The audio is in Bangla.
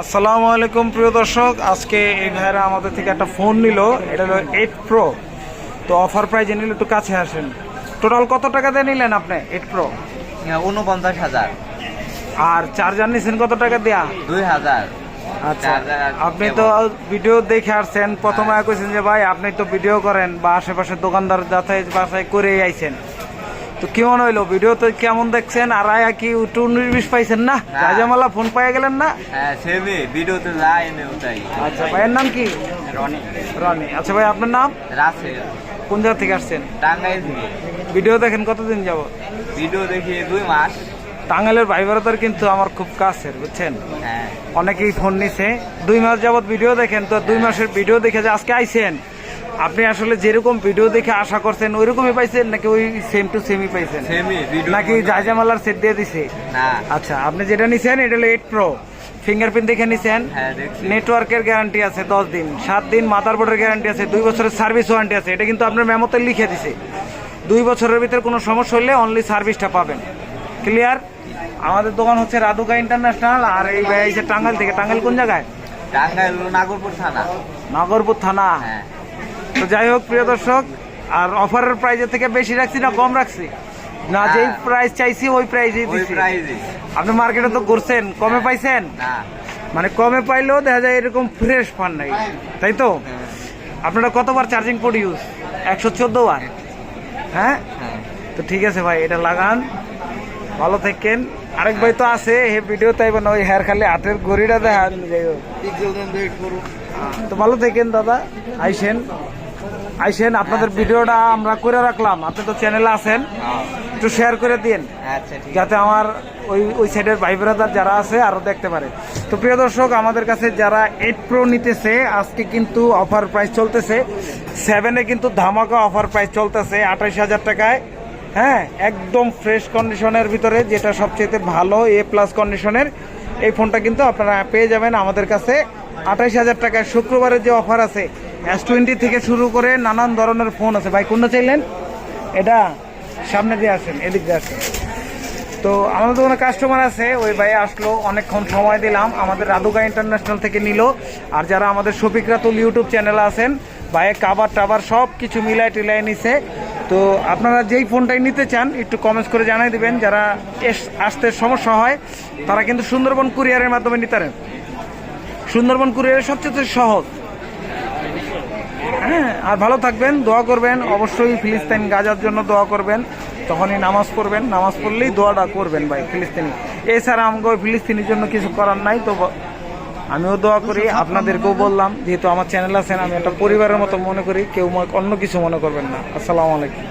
আসসালামু আলাইকুম প্রিয় দর্শক। আজকে এই ভাইরা আমাদের থেকে একটা ফোন নিল। এটা হলো এইট প্রো। তো অফার প্রাইজে নিলে একটু কাছে আসেন। টোটাল কত টাকা দিয়ে নিলেন আপনি এইট প্রো? উনপঞ্চাশ হাজার। আর চার্জার নিছেন কত টাকা দেয়া? দুই হাজার। আচ্ছা আপনি তো ভিডিও দেখে আসছেন। প্রথমে কইছেন যে ভাই আপনি তো ভিডিও করেন বা আশেপাশের দোকানদার যাচাই বাছাই করে আইছেন। তো কেমন হইল? ভিডিও তো কেমন দেখছেন? আর আয়া কি একটু নির্বিষ পাইছেন না। রাজামালা ফোন পাইয়া গেলেন না? হ্যাঁ যাই ওটাই। আচ্ছা ভাইয়ের নাম কি? রনি। রনি। আচ্ছা ভাই আপনার নাম? রাসেল। কোন জায়গা থেকে আসছেন? টাঙ্গাইল থেকে। ভিডিও দেখেন কতদিন যাব ভিডিও দেখি দুই মাস। টাঙ্গাইলের ভাই ভারতের কিন্তু আমার খুব কাছের বুঝছেন? হ্যাঁ। অনেকেই ফোন নিছে। দুই মাস যাবত ভিডিও দেখেন তো দুই মাসের ভিডিও দেখে যে আজকে আইছেন। আপনি আসলে যেরকম ভিডিও দেখে আশা করছেন ওই রকমই পাইছেন নাকি ওই সেম টু সেমই পাইছেন? নাকি জায়জামালার সেট দিয়ে দিছে? না। আচ্ছা আপনি যেটা নিছেন এটা হলো এইট প্রো ফিঙ্গারপ্রিন্ট দেখে নিছেন? নেটওয়ার্কের গ্যারান্টি আছে দশ দিন। সাত দিন মাদারবোর্ডের গ্যারান্টি আছে দুই বছরের সার্ভিস ওয়ারেন্টি আছে। এটা কিন্তু আপনার মেমোতে লিখে দিছে। দুই বছরের ভিতরে কোনো সমস্যা হলে অনলি সার্ভিসটা পাবেন। ক্লিয়ার আমাদের দোকান হচ্ছে রাধুকা ইন্টারন্যাশনাল আর এই ভাই টাঙ্গাইল থেকে। টাঙ্গাইল কোন জায়গায়? টাঙ্গাইল নাগরপুর থানা। নগরপুর থানা। হ্যাঁ। তো যাই হোক প্রিয় দর্শক আর অফারের প্রাইজের থেকে বেশি রাখছি না কম রাখছি? না যেই হ্যাঁ। প্রাইস চাইছি ওই প্রাইজেই দিছি। প্রাইজে আপনি মার্কেটে তো ঘুরছেন কমে পাইছেন? না। মানে কমে পাইলেও দেখা যায় এরকম ফ্রেশ পান নাই। তাই তো? আপনারা কতবার চার্জিং পোর্ট ইউজ একশো চোদ্দ বার? হ্যাঁ? হ্যাঁ। তো ঠিক আছে ভাই এটা লাগান। ভালো থাকেন। আরেক ভাই তো আছে হে ভিডিও তাই না ওই হেয়ার খালি হাতের গড়িটা দেখান। যাই হোক। তো ভালো থাকেন দাদা আইসেন। আইসেন আপনাদের ভিডিওটা আমরা করে রাখলাম। আপনি তো চ্যানেলে আছেন একটু শেয়ার করে দিন আচ্ছা যাতে আমার ওই ওই সাইডের ভাই ব্রাদার যারা আছে আরও দেখতে পারে। তো প্রিয় দর্শক আমাদের কাছে যারা এইট প্রো নিতেছে আজকে কিন্তু অফার প্রাইস চলতেছে। সেভেনে কিন্তু ধামাকা অফার প্রাইস চলতেছে আঠাইশ হাজার টাকায়। হ্যাঁ একদম ফ্রেশ কন্ডিশনের ভিতরে যেটা সবচেয়ে ভালো এ প্লাস কন্ডিশনের এই ফোনটা কিন্তু আপনারা পেয়ে যাবেন আমাদের কাছে। আঠাইশ হাজার টাকায় শুক্রবারের যে অফার আছে এস টোয়েন্টি থেকে শুরু করে নানান ধরনের ফোন আছে। ভাই, কোনটা চাইলেন? এটা সামনে দিয়ে আসেন, এদিক দিয়ে আসেন। তো আমাদের দোকানে কাস্টমার আছে, ওই ভাই আসলো, অনেকক্ষণ সময় দিলাম। আমাদের রাধুকা ইন্টারন্যাশনাল থেকে নিল। আর যারা আমাদের শফিক রাতুল ইউটিউব চ্যানেলে আছেন ভাইয়ে কাবার টাবার সব কিছু মিলায় টিলাই নিছে। তো আপনারা যেই ফোনটাই নিতে চান, একটু কমেন্টস করে জানাই দিবেন। যারা আসতে সমস্যা হয়, তারা কিন্তু সুন্দরবন কুরিয়ারের মাধ্যমে নিতে পারেন। সুন্দরবন কুরিয়ারের সবচেয়ে সহজ। হ্যাঁ আর ভালো থাকবেন, দোয়া করবেন, অবশ্যই ফিলিস্তিন গাজার জন্য দোয়া করবেন, তখনই নামাজ পড়বেন, নামাজ পড়লেই দোয়াটা করবেন ভাই, ফিলিস্তিনি। এছাড়া আমাকে ফিলিস্তিনির জন্য কিছু করার নাই, তো আমিও দোয়া করি, আপনাদেরকেও বললাম, যেহেতু আমার চ্যানেল আছেন আমি একটা পরিবারের মতো মনে করি, কেউ অন্য কিছু মনে করবেন না। আসসালামু আলাইকুম।